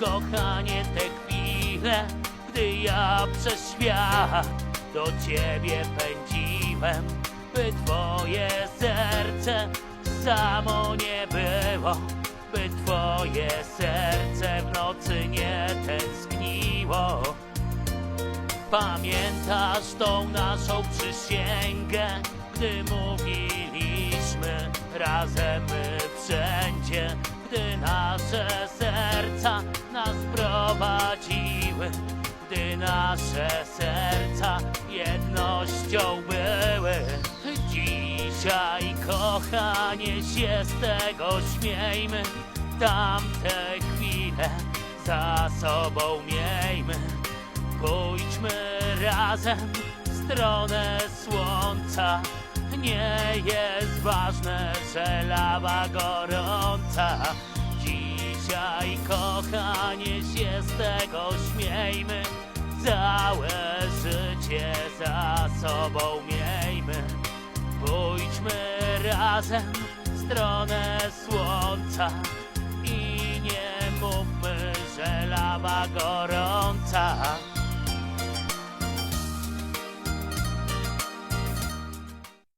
kochanie, te chwile, gdy ja przez świat do ciebie pędziłem, by twoje serce samo nie było, by twoje serce w nocy nie tęskniło. Pamiętasz tą naszą przysięgę, gdy mówiliśmy razem my wszędzie, gdy nasze serca nas prowadziły, gdy nasze serca jednością były. Dzisiaj, kochanie, się z tego śmiejmy, tamte chwile za sobą miejmy. Pójdźmy razem w stronę słońca. Nie jest ważne, że lawa gorąca. Kochanie, się z tego śmiejmy. Całe życie za sobą miejmy. Pójdźmy razem w stronę słońca i nie mówmy, że lawa gorąca.